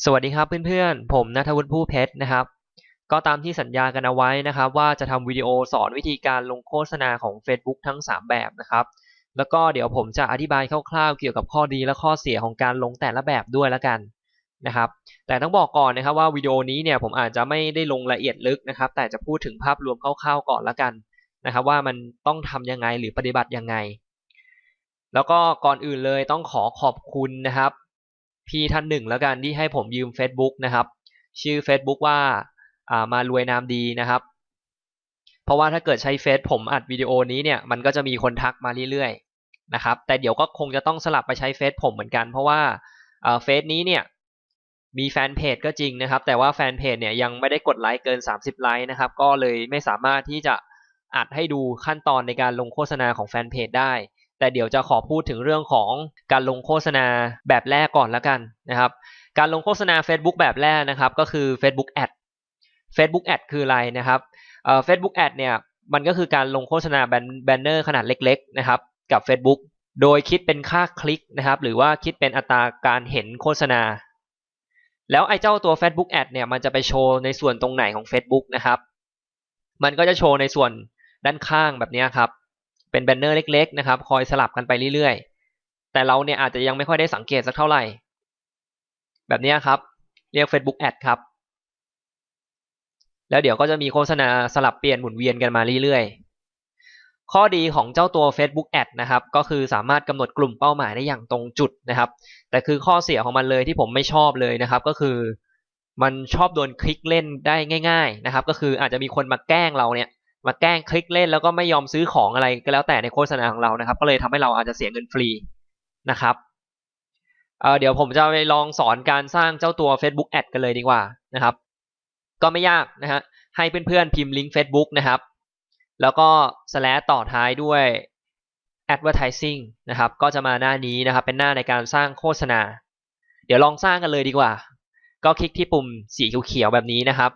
สวัสดีครับเพื่อนๆ ผมนัทวุฒิผู้เพชรนะครับ ก็ตามที่สัญญากันเอาไว้นะครับ ว่าจะทำวิดีโอสอนวิธีการลงโฆษณาของ Facebook ทั้ง 3 แบบนะครับ แล้วก็เดี๋ยวผมจะอธิบายคร่าวๆ เกี่ยวกับข้อดีและข้อเสียของการลงแต่ละแบบด้วยละกันนะครับ แต่ต้องบอกก่อนนะครับว่าวิดีโอนี้เนี่ยผมอาจจะไม่ได้ลงละเอียดลึกนะครับ แต่จะพูดถึงภาพรวมคร่าวๆก่อนละกันนะครับว่ามันต้องทำยังไงหรือปฏิบัติยังไง แล้วก็ก่อนอื่นเลยต้องขอขอบคุณนะครับ พี่ท่านหนึ่งแล้วกันที่ให้ผมยืม Facebook นะครับ ชื่อ Facebook ว่าอ่ามารวยนามดีนะครับ เพราะว่าถ้าเกิดใช้เฟซผมอัดวิดีโอนี้เนี่ยมันก็จะมีคนทักมาเรื่อยๆนะครับ แต่เดี๋ยวก็คงจะต้องสลับไปใช้เฟซผมเหมือนกัน เพราะว่าเฟซนี้เนี่ยมีแฟนเพจก็จริงนะครับ แต่ว่าแฟนเพจเนี่ยยังไม่ได้กดไลค์เกิน 30 ไลค์นะครับ ก็เลยไม่สามารถที่จะอัดให้ดูขั้นตอนในการลงโฆษณาของแฟนเพจได้ แต่เดี๋ยวจะขอพูดถึงเรื่องของการลงโฆษณาแบบแรกก่อนละกันนะครับ การลงโฆษณา Facebook แบบแรกนะครับ ก็คือ Facebook Ad Facebook Ad คืออะไรนะครับเอ่อ Facebook Ad เนี่ยมันก็คือการลงโฆษณาแบนเนอร์ขนาดเล็กๆนะครับกับ Facebook โดยคิดเป็นค่าคลิกนะครับ หรือว่าคิดเป็นอัตราการเห็นโฆษณา แล้วไอ้เจ้าตัว Facebook Ad เนี่ยมันจะไปโชว์ในส่วนตรงไหนของ Facebook นะครับ มันก็จะโชว์ในส่วนด้านข้างแบบนี้ครับ เป็นแบนเนอร์เล็กๆนะครับ คอยสลับกันไปเรื่อยๆ แต่เราเนี่ยอาจจะยังไม่ค่อยได้สังเกตสักเท่าไหร่ แบบนี้ครับ เรียก Facebook Ad ครับ แล้วเดี๋ยวก็จะมีโฆษณาสลับเปลี่ยนหมุนเวียนกันมาเรื่อยๆ ข้อดีของเจ้าตัว Facebook Ad นะครับ ก็คือสามารถกำหนดกลุ่มเป้าหมายได้อย่างตรงจุดนะครับ แต่คือข้อเสียของมันเลยที่ผมไม่ชอบเลยนะครับ ก็คือมันชอบโดนคลิกเล่นได้ง่าย ๆนะครับ ก็คืออาจจะมีคนมาแกล้งเราเนี่ย มาแกล้งคลิกเล่นแล้วก็ไม่ยอมซื้อของอะไรก็แล้วแต่ในโฆษณาของเรานะครับ ก็เลยทำให้เราอาจจะเสียเงินฟรีนะครับเเดี๋ยวผมจะไปลองสอนการสร้างเจ้าตัว Facebook Ad กันเลยดีกว่านะครับ ก็ไม่ยากนะฮะให้เพื่อนๆพิมพ์ลิงก์ Facebook นะครับ แล้วก็ slash ต่อท้ายด้วย advertising นะครับ ก็จะมาหน้านี้นะครับ เป็นหน้าในการสร้างโฆษณา เดี๋ยวลองสร้างกันเลยดีกว่า ก็คลิกที่ปุ่มสีเขียวๆแบบนี้นะครับ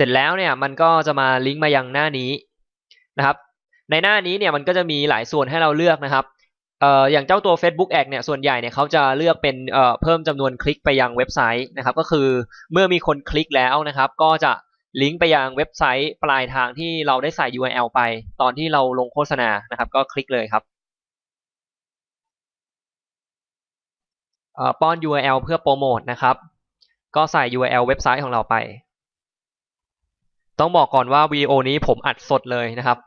สร็จแล้วเนี่ยมันก็จะมาลิงก์มายังหน้านี้นะครับ ในหน้านี้เนี่ยมันก็จะมีหลายส่วนให้เราเลือกนะครับเอ่ออย่างเจ้าตัว Facebook Ad เนี่ยส่วนใหญ่เนี่ยเขาจะเลือกเป็นเอ่อเพิ่มจำนวนคลิกไปยังเว็บไซต์นะครับ ก็คือเมื่อมีคนคลิกแล้วนะครับ ก็จะลิงก์ไปยังเว็บไซต์ปลายทางที่เราได้ใส่ URL ไป ตอนที่เราลงโฆษณานะครับ ก็คลิกเลยครับป้อน URL เพื่อโปรโมทนะครับ ก็ใส่ URL เว็บไซต์ของเราไป ต้องบอกก่อนว่าวิดีโอนี้ผมอัดสดเลยนะครับ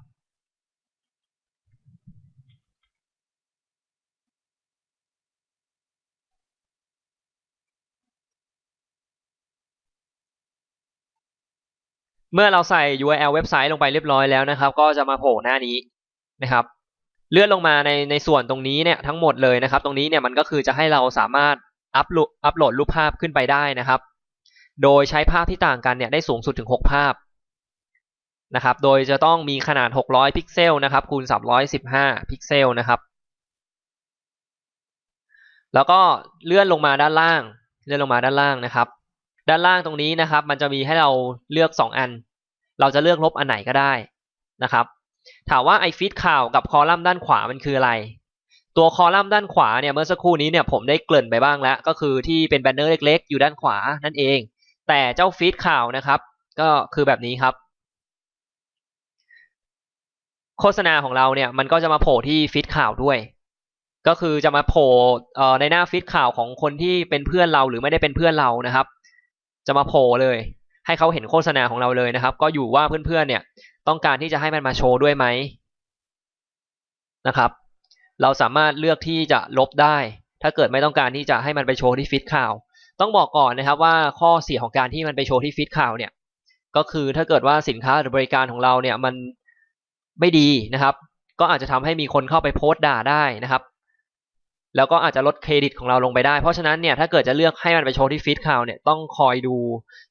เมื่อเราใส่ URL เว็บไซต์ลงไปเรียบร้อยแล้วนะครับ ก็จะมาโผล่หน้านี้นะครับ เลื่อนลงมาในในส่วนตรงนี้เนี่ยทั้งหมดเลยนะครับ ตรงนี้เนี่ยมันก็คือจะให้เราสามารถอัปโหลดอัปโหลดรูปภาพขึ้นไปได้นะครับ โดยใช้ภาพที่ต่างกันเนี่ยได้สูงสุดถึง 6 ภาพ นะครับโดยจะต้องมีขนาด 600 พิกเซลนะครับคูณ 315 พิกเซลนะครับ แล้วก็เลื่อนลงมาด้านล่าง เลื่อนลงมาด้านล่างนะครับ ด้านล่างตรงนี้นะครับ มันจะมีให้เราเลือก 2 อัน เราจะเลือกลบอันไหนก็ได้นะครับ ถามว่าไอฟีดข่าวกับคอลัมน์ด้านขวามันคืออะไร ตัวคอลัมน์ด้านขวาเนี่ยเมื่อสักครู่นี้เนี่ยผมได้เกริ่นไปบ้างแล้ว ก็คือที่เป็นแบนเนอร์เล็กๆ อยู่ด้านขวานั่นเอง แต่เจ้าฟีดข่าวนะครับ ก็คือแบบนี้ครับ โฆษณาของเราเนี่ยมันก็จะมาโผล่ที่ฟีดข่าวด้วย ก็คือจะมาโผล่ในหน้าฟีดข่าวของคนที่เป็นเพื่อนเราหรือไม่ได้เป็นเพื่อนเรานะครับ จะมาโผล่เลย ให้เขาเห็นโฆษณาของเราเลยนะครับ ก็อยู่ว่าเพื่อนๆเนี่ยต้องการที่จะให้มันมาโชว์ด้วยไหมนะครับ เราสามารถเลือกที่จะลบได้ ถ้าเกิดไม่ต้องการที่จะให้มันไปโชว์ที่ฟีดข่าว ต้องบอกก่อนนะครับว่าข้อเสียของการที่มันไปโชว์ที่ฟีดข่าวเนี่ยก็คือถ้าเกิดว่าสินค้าหรือบริการของเราเนี่ยมัน ไม่ดีนะครับ ก็อาจจะทำให้มีคนเข้าไปโพสต์ด่าได้นะครับ แล้วก็อาจจะลดเครดิตของเราลงไปได้ เพราะฉะนั้นเนี่ยถ้าเกิดจะเลือกให้มันไปโชว์ที่ฟีดข่าวเนี่ยต้องคอยดู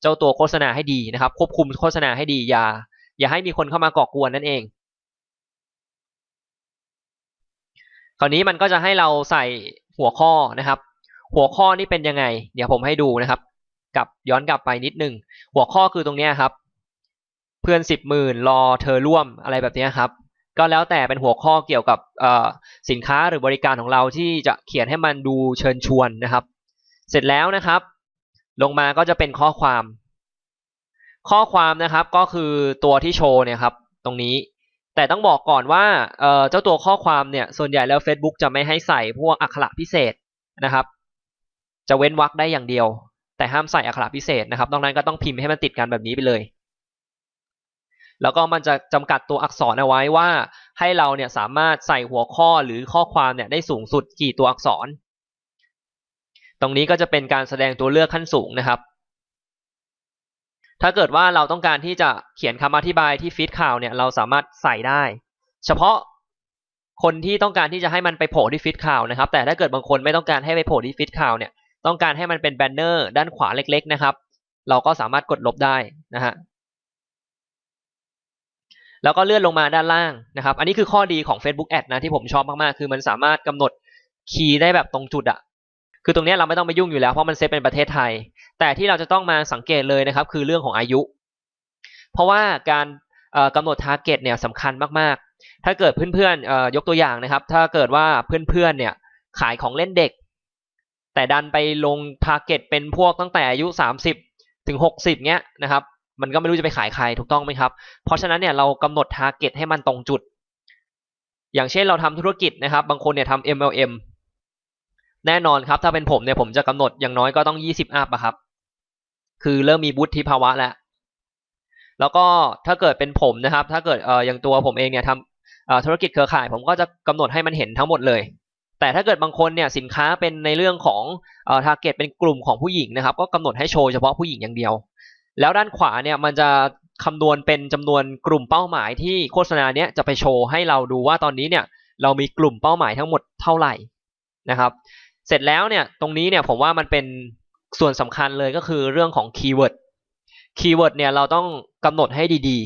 เจ้าตัวโฆษณาให้ดีนะครับ ควบคุมโฆษณาให้ดีอย่าอย่าให้มีคนเข้ามาก่อกวนนั่นเอง คราวนี้มันก็จะให้เราใส่หัวข้อนะครับ หัวข้อนี่เป็นยังไง เดี๋ยวผมให้ดูนะครับ กับย้อนกลับไปนิดนึง หัวข้อคือตรงนี้ครับ เพื่อนสิบหมื่นรอเธอร่วมอะไรแบบนี้ครับ ก็แล้วแต่เป็นหัวข้อเกี่ยวกับสินค้าหรือบริการของเราที่จะเขียนให้มันดูเชิญชวนนะครับ เสร็จแล้วนะครับ ลงมาก็จะเป็นข้อความ ข้อความนะครับก็คือตัวที่โชว์เนี่ยครับ ตรงนี้ แต่ต้องบอกก่อนว่าเจ้าตัวข้อความเนี่ยส่วนใหญ่แล้ว Facebook จะไม่ให้ใส่พวกอักขระพิเศษนะครับ จะเว้นวรรคได้อย่างเดียว แต่ห้ามใส่อักขระพิเศษนะครับนอกนั้นก็ต้องพิมพ์ให้มันติดกันแบบนี้ไปเลย แล้วก็มันจะจำกัดตัวอักษรเอาไว้ว่า ให้เราเนี่ยสามารถใส่หัวข้อหรือข้อความเนี่ยได้สูงสุดกี่ตัวอักษร ตรงนี้ก็จะเป็นการแสดงตัวเลือกขั้นสูงนะครับ ถ้าเกิดว่าเราต้องการที่จะเขียนคำอธิบายที่ฟีดข่าวเนี่ยเราสามารถใส่ได้ เฉพาะคนที่ต้องการที่จะให้มันไปโผล่ที่ฟีดข่าวนะครับ แต่ถ้าเกิดบางคนไม่ต้องการให้ไปโผล่ที่ฟีดข่าวเนี่ยต้องการให้มันเป็นแบนเนอร์ด้านขวาเล็ก ๆ นะครับ เราก็สามารถกดลบได้นะฮะ แล้วก็เลื่อนลงมาด้านล่างนะครับ อันนี้คือข้อดีของ Facebook Ad นะที่ผมชอบมากๆ คือมันสามารถกำหนดคีย์ได้แบบตรงจุดอะคือตรงนี้เราไม่ต้องไปยุ่งอยู่แล้วเพราะมันเซตเป็นประเทศไทย แต่ที่เราจะต้องมาสังเกตเลยนะครับ คือเรื่องของอายุ เพราะว่าการกำหนดทาร์เก็ตเนี่ยสำคัญมากๆ ถ้าเกิดเพื่อนๆยกตัวอย่างนะครับ ถ้าเกิดว่าเพื่อนๆเนี่ยขายของเล่นเด็ก แต่ดันไปลงทาร์เก็ตเป็นพวกตั้งแต่อายุ 30 ถึง 60เนี้ยนะครับ มันก็ไม่รู้จะไปขายใครถูกต้องไหมครับ เพราะฉะนั้นเนี่ยเรากำหนดทาร์เก็ตให้มันตรงจุด อย่างเช่นเราทำธุรกิจนะครับ บางคนเนี่ยทำ MLM แน่นอนครับ ถ้าเป็นผมเนี่ยผมจะกำหนดอย่างน้อยก็ต้อง 20 อัพอะครับ คือเริ่มมีบุธิภาวะแล้ว แล้วก็ถ้าเกิดเป็นผมนะครับ ถ้าเกิดเอ่ออย่างตัวผมเองเนี่ยทำธุรกิจเครือข่าย ผมก็จะกำหนดให้มันเห็นทั้งหมดเลย แต่ถ้าเกิดบางคนเนี่ยสินค้าเป็นในเรื่องของเอ่อทาร์เก็ตเป็นกลุ่มของผู้หญิงนะครับ ก็กำหนดให้โชว์เฉพาะผู้หญิงอย่างเดียว แล้วด้านขวาเนี่ยมันจะคำนวณเป็นจำนวนกลุ่มเป้าหมายที่โฆษณาเนี้ยจะไปโชว์ให้เราดูว่าตอนนี้เนี่ยเรามีกลุ่มเป้าหมายทั้งหมดเท่าไหร่นะครับ เสร็จแล้วเนี่ยตรงนี้เนี่ยผมว่ามันเป็นส่วนสำคัญเลยก็คือเรื่องของคีย์เวิร์ด คีย์เวิร์ดเนี่ยเราต้องกำหนดให้ดี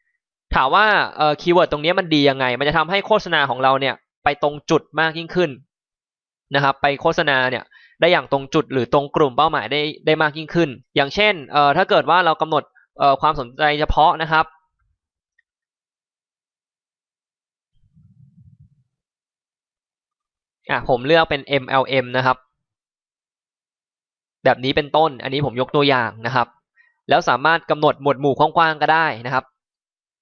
ๆ ถามว่าเอ่อคีย์เวิร์ดตรงนี้มันดียังไง มันจะทำให้โฆษณาของเราเนี่ยไปตรงจุดมากยิ่งขึ้นนะครับ ไปโฆษณาเนี่ย ได้อย่างตรงจุดหรือตรงกลุ่มเป้าหมายได้ได้มากยิ่งขึ้น อย่างเช่นเอ่อถ้าเกิดว่าเรากำหนดเอ่อความสนใจเฉพาะนะครับอะผมเลือกเป็น MLM นะครับ แบบนี้เป็นต้น อันนี้ผมยกตัวอย่างนะครับ แล้วสามารถกำหนดหมวดหมู่กว้างๆก็ได้นะครับ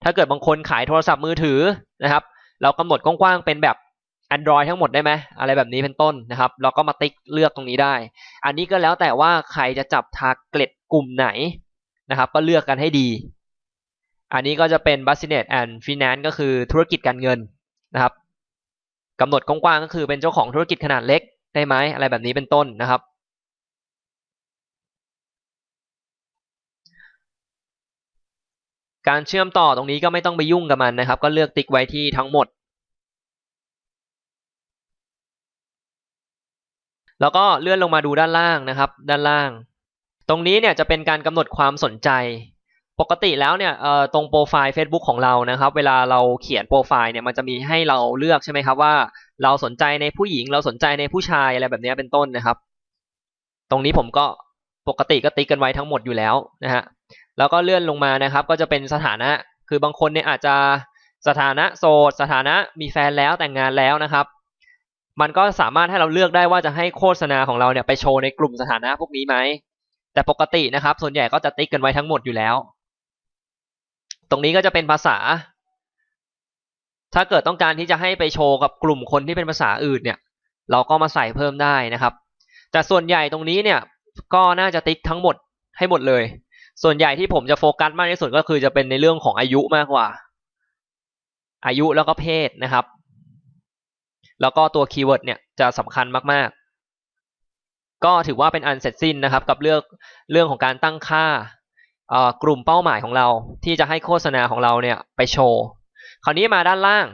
ถ้าเกิดบางคนขายโทรศัพท์มือถือนะครับ เรากำหนดกว้างๆเป็นแบบ Android ทั้งหมดได้ไหมอะไรแบบนี้เป็นต้นนะครับเราก็มาติ๊กเลือกตรงนี้ได้ อันนี้ก็แล้วแต่ว่าใครจะจับทาร์เก็ตกลุ่มไหนนะครับ ก็เลือกกันให้ดี อันนี้ก็จะเป็น business and finance ก็คือธุรกิจการเงินนะครับกำหนดกว้างๆก็คือเป็นเจ้าของธุรกิจขนาดเล็กได้ไหมอะไรแบบนี้เป็นต้นนะครับ การเชื่อมต่อตรงนี้ก็ไม่ต้องไปยุ่งกับมันนะครับ ก็เลือกติ๊กไว้ที่ทั้งหมด แล้วก็เลื่อนลงมาดูด้านล่างนะครับ ด้านล่าง ตรงนี้เนี่ยจะเป็นการกำหนดความสนใจ ปกติแล้วเนี่ยตรงโปรไฟล์ Facebook ของเรานะครับ เวลาเราเขียนโปรไฟล์เนี่ยมันจะมีให้เราเลือกใช่ไหมครับว่า เราสนใจในผู้หญิง เราสนใจในผู้ชายอะไรแบบนี้เป็นต้นนะครับ ตรงนี้ผมก็ปกติก็ติ๊กกันไว้ทั้งหมดอยู่แล้วนะฮะแล้วก็เลื่อนลงมานะครับ ก็จะเป็นสถานะ คือบางคนเนี่ยอาจจะสถานะโสด สถานะมีแฟนแล้วแต่งงานแล้วนะครับ มันก็สามารถให้เราเลือกได้ว่าจะให้โฆษณาของเราเนี่ยไปโชว์ในกลุ่มสถานะพวกนี้ไหม แต่ปกตินะครับ ส่วนใหญ่ก็จะติ๊กกันไว้ทั้งหมดอยู่แล้ว ตรงนี้ก็จะเป็นภาษา ถ้าเกิดต้องการที่จะให้ไปโชว์กับกลุ่มคนที่เป็นภาษาอื่นเนี่ย เราก็มาใส่เพิ่มได้นะครับ แต่ส่วนใหญ่ตรงนี้เนี่ย ก็น่าจะติ๊กทั้งหมดให้หมดเลย ส่วนใหญ่ที่ผมจะโฟกัสมากที่สุดก็คือจะเป็นในเรื่องของอายุมากกว่า อายุแล้วก็เพศนะครับ แล้วก็ตัวคีย์เวิร์ดเนี่ยจะสำคัญมากๆ ก็ถือว่าเป็นอันเสร็จสิ้นนะครับ กับเรื่องเรื่องของการตั้งค่ากลุ่มเป้าหมายของเรา ที่จะให้โฆษณาของเราเนี่ยไปโชว์ คราวนี้มาด้านล่าง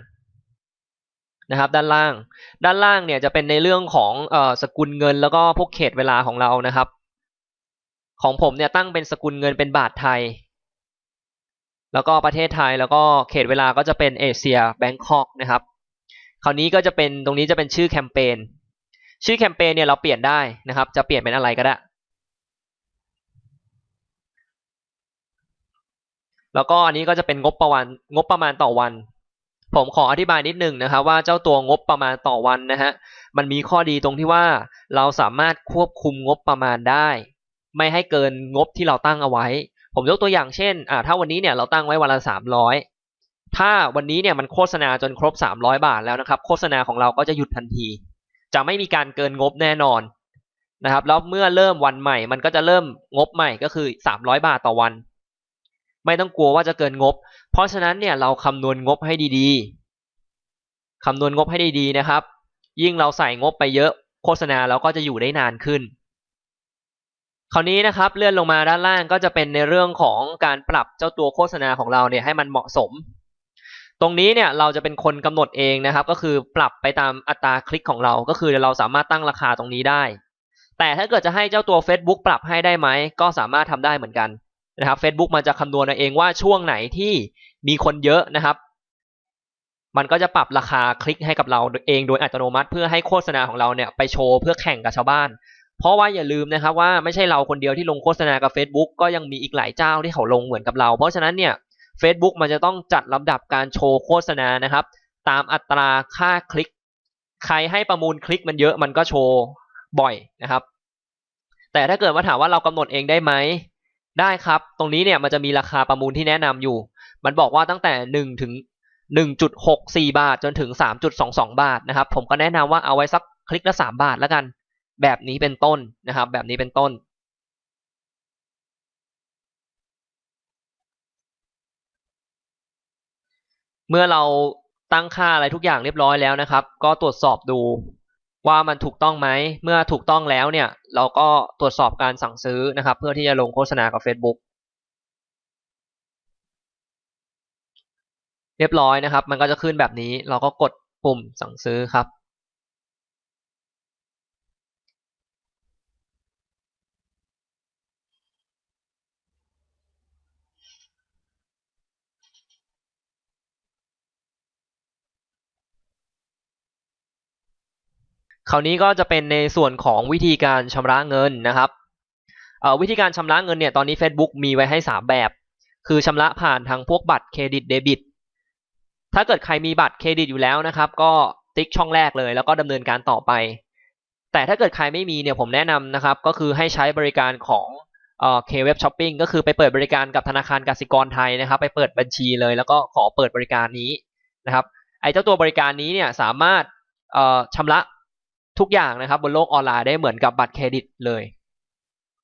นะครับ ด้านล่าง ด้านล่างเนี่ยจะเป็นในเรื่องของอสกุลเงิน แล้วก็พวกเขตเวลาของเรานะครับ ของผมเนี่ยตั้งเป็นสกุลเงินเป็นบาทไทย แล้วก็ประเทศไทยแล้วก็เขตเวลาก็จะเป็นเอเชียแบงคอกนะครับ คราวนี้ก็จะเป็นตรงนี้จะเป็นชื่อแคมเปญชื่อแคมเปญเนี่ยเราเปลี่ยนได้นะครับ จะเปลี่ยนเป็นอะไรก็ได้ แล้วก็อันนี้ก็จะเป็นงบประมาณงบประมาณต่อวัน ผมขออธิบายนิดนึงนะครับ ว่าเจ้าตัวงบประมาณต่อวันนะฮะมันมีข้อดีตรงที่ว่าเราสามารถควบคุมงบประมาณได้ ไม่ให้เกินงบที่เราตั้งเอาไว้ ผมยกตัวอย่างเช่นอ่าถ้าวันนี้เนี่ยเราตั้งไว้วันละสามร้อย ถ้าวันนี้เนี่ยมันโฆษณาจนครบสามร้อยบาทแล้วนะครับ โฆษณาของเราก็จะหยุดทันที จะไม่มีการเกินงบแน่นอนนะครับแล้วเมื่อเริ่มวันใหม่ มันก็จะเริ่มงบใหม่ก็คือสามร้อยบาทต่อวัน ไม่ต้องกลัวว่าจะเกินงบ เพราะฉะนั้นเนี่ยเราคำนวณงบให้ดีๆคำนวณงบให้ดีๆนะครับ ยิ่งเราใส่งบไปเยอะ โฆษณาเราก็จะอยู่ได้นานขึ้น คราวนี้นะครับเลื่อนลงมาด้านล่างก็จะเป็นในเรื่องของการปรับเจ้าตัวโฆษณาของเราเนี่ยให้มันเหมาะสม ตรงนี้เนี่ยเราจะเป็นคนกำหนดเองนะครับ ก็คือปรับไปตามอัตราคลิกของเรา ก็คือเราสามารถตั้งราคาตรงนี้ได้ แต่ถ้าเกิดจะให้เจ้าตัว Facebook ปรับให้ได้ไหม ก็สามารถทำได้เหมือนกันนะครับ Facebook มันจะคำนวณเอาเองว่าช่วงไหนที่มีคนเยอะนะครับ มันก็จะปรับราคาคลิกให้กับเราเองโดยอัตโนมัติ เพื่อให้โฆษณาของเราเนี่ยไปโชว์เพื่อแข่งกับชาวบ้าน เพราะว่าอย่าลืมนะครับว่าไม่ใช่เราคนเดียวที่ลงโฆษณากับ Facebook ก็ยังมีอีกหลายเจ้าที่เขาลงเหมือนกับเรา เพราะฉะนั้นเนี่ย Facebook มันจะต้องจัดลำดับการโชว์โฆษณานะครับ ตามอัตราค่าคลิก ใครให้ประมูลคลิกมันเยอะมันก็โชว์บ่อยนะครับ แต่ถ้าเกิดว่าถามว่าเรากำหนดเองได้ไหมได้ครับ ตรงนี้เนี่ยมันจะมีราคาประมูลที่แนะนำอยู่ มันบอกว่าตั้งแต่หนึ่งถึงหนึ่งจุดหกสี่บาทจนถึงสามจุดสองสองบาทนะครับ ผมก็แนะนำว่าเอาไว้สักคลิกละสามบาทแล้วกัน แบบนี้เป็นต้นนะครับ แบบนี้เป็นต้น เมื่อเราตั้งค่าอะไรทุกอย่างเรียบร้อยแล้วนะครับ ก็ตรวจสอบดูว่ามันถูกต้องไหม เมื่อถูกต้องแล้วเนี่ย เราก็ตรวจสอบการสั่งซื้อนะครับ เพื่อที่จะลงโฆษณากับ Facebook เรียบร้อยนะครับ มันก็จะขึ้นแบบนี้ เราก็กดปุ่มสั่งซื้อครับ คราวนี้ก็จะเป็นในส่วนของวิธีการชำระเงินนะครับวิธีการชำระเงินเนี่ยตอนนี้ Facebook มีไว้ให้ 3 แบบ คือชำระผ่านทางพวกบัตรเครดิตเดบิต ถ้าเกิดใครมีบัตรเครดิตอยู่แล้วนะครับ ก็ติ๊กช่องแรกเลย แล้วก็ดำเนินการต่อไป แต่ถ้าเกิดใครไม่มีเนี่ยผมแนะนำนะครับ ก็คือให้ใช้บริการของเคเว็บช้อปปิ้งก็คือไปเปิดบริการกับธนาคารกสิกรไทยนะครับ ไปเปิดบัญชีเลย แล้วก็ขอเปิดบริการนี้นะครับไอ้เจ้าตัวบริการนี้เนี่ยสามารถชำระ ทุกอย่างนะครับบนโลกออนไลน์ได้เหมือนกับบัตรเครดิตเลย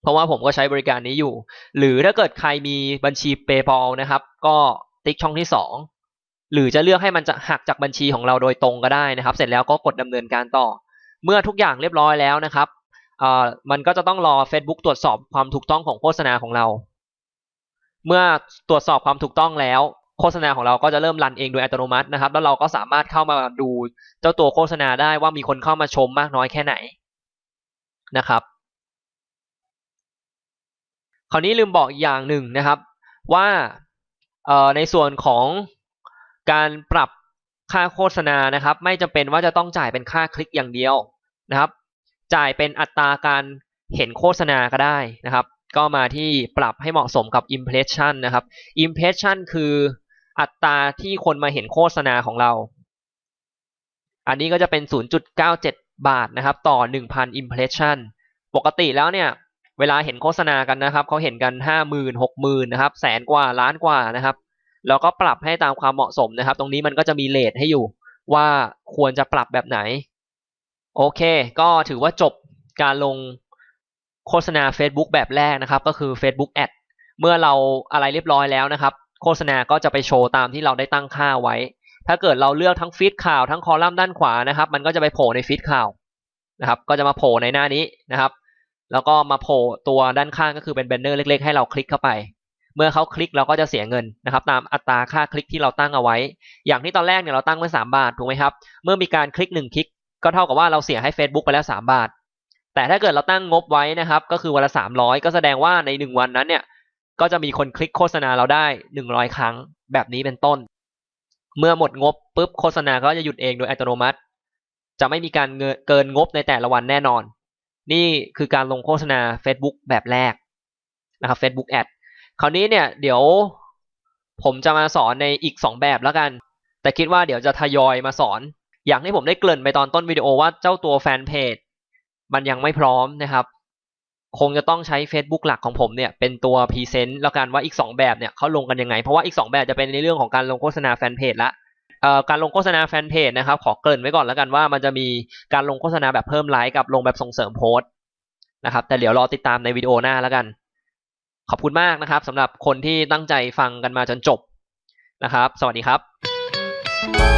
เพราะว่าผมก็ใช้บริการนี้อยู่ หรือถ้าเกิดใครมีบัญชี PayPal นะครับ ก็ติ๊กช่องที่ 2 หรือจะเลือกให้มันจะหักจากบัญชีของเราโดยตรงก็ได้นะครับ เสร็จแล้วก็กดดำเนินการต่อ เมื่อทุกอย่างเรียบร้อยแล้วนะครับมันก็จะต้องรอ Facebook ตรวจสอบความถูกต้องของโฆษณาของเรา เมื่อตรวจสอบความถูกต้องแล้ว โฆษณาของเราก็จะเริ่มรันเองโดยอัตโนมัตินะครับ แล้วเราก็สามารถเข้ามาดูเจ้าตัวโฆษณาได้ว่ามีคนเข้ามาชมมากน้อยแค่ไหนนะครับ คราวนี้ลืมบอกอีกอย่างหนึ่งนะครับว่าในส่วนของการปรับค่าโฆษณานะครับ ไม่จำเป็นว่าจะต้องจ่ายเป็นค่าคลิกอย่างเดียวนะครับ จ่ายเป็นอัตราการเห็นโฆษณาก็ได้นะครับ ก็มาที่ปรับให้เหมาะสมกับ impression นะครับ impression คือ อัตราที่คนมาเห็นโฆษณาของเรา อันนี้ก็จะเป็น 0.97 บาทนะครับ ต่อ 1,000 impression ปกติแล้วเนี่ย เวลาเห็นโฆษณากันนะครับ เขาเห็นกัน 50,000 60,000 นะครับ แสนกว่าล้านกว่านะครับ แล้วก็ปรับให้ตามความเหมาะสมนะครับ ตรงนี้มันก็จะมีเลทให้อยู่ ว่าควรจะปรับแบบไหน โอเค ก็ถือว่าจบการลงโฆษณา Facebook แบบแรกนะครับ ก็คือ Facebook Ad เมื่อเราอะไรเรียบร้อยแล้วนะครับ โฆษณาก็จะไปโชว์ตามที่เราได้ตั้งค่าไว้ ถ้าเกิดเราเลือกทั้งฟีดข่าวทั้งคอลัมน์ด้านขวานะครับ มันก็จะไปโผล่ในฟีดข่าวนะครับ ก็จะมาโผล่ในหน้านี้นะครับ แล้วก็มาโผล่ตัวด้านข้างก็คือเป็นแบนเนอร์เล็ก ๆ ให้เราคลิกเข้าไป เมื่อเขาคลิกเราก็จะเสียเงินนะครับ ตามอัตราค่าคลิกที่เราตั้งเอาไว้ อย่างที่ตอนแรกเนี่ยเราตั้งไว้3บาทถูกไหมครับ เมื่อมีการคลิก1คลิกก็เท่ากับว่าเราเสียให้ Facebook ไปแล้ว 3 บาท แต่ถ้าเกิดเราตั้งงบไว้นะครับ ก็คือวันละ300 ก็แสดงว่าใน 1 วันนั้นเนี่ย ก็จะมีคนคลิกโฆษณาเราได้ 100 ครั้งแบบนี้เป็นต้น เมื่อหมดงบปุ๊บโฆษณาก็จะหยุดเองโดยอัตโนมัติ จะไม่มีการเกินงบในแต่ละวันแน่นอน นี่คือการลงโฆษณา Facebook แบบแรกนะครับ Facebook Ad คราวนี้เนี่ยเดี๋ยวผมจะมาสอนในอีกสองแบบแล้วกัน แต่คิดว่าเดี๋ยวจะทยอยมาสอน อย่างที่ผมได้เกริ่นไปตอนต้นวิดีโอว่าเจ้าตัวแฟนเพจมันยังไม่พร้อมนะครับ คงจะต้องใช้ Facebook หลักของผมเนี่ยเป็นตัวพรีเซนต์แล้วกันว่าอีก 2 แบบเนี่ยเขาลงกันยังไง เพราะว่าอีก 2 แบบจะเป็นในเรื่องของการลงโฆษณาแฟนเพจละเอ่อการลงโฆษณาแฟนเพจนะครับขอเกริ่นไว้ก่อนแล้วกันว่ามันจะมีการลงโฆษณาแบบเพิ่มไลค์กับลงแบบส่งเสริมโพสต์นะครับแต่เดี๋ยวรอติดตามในวิดีโอหน้าแล้วกัน ขอบคุณมากนะครับสำหรับคนที่ตั้งใจฟังกันมาจนจบนะครับ สวัสดีครับ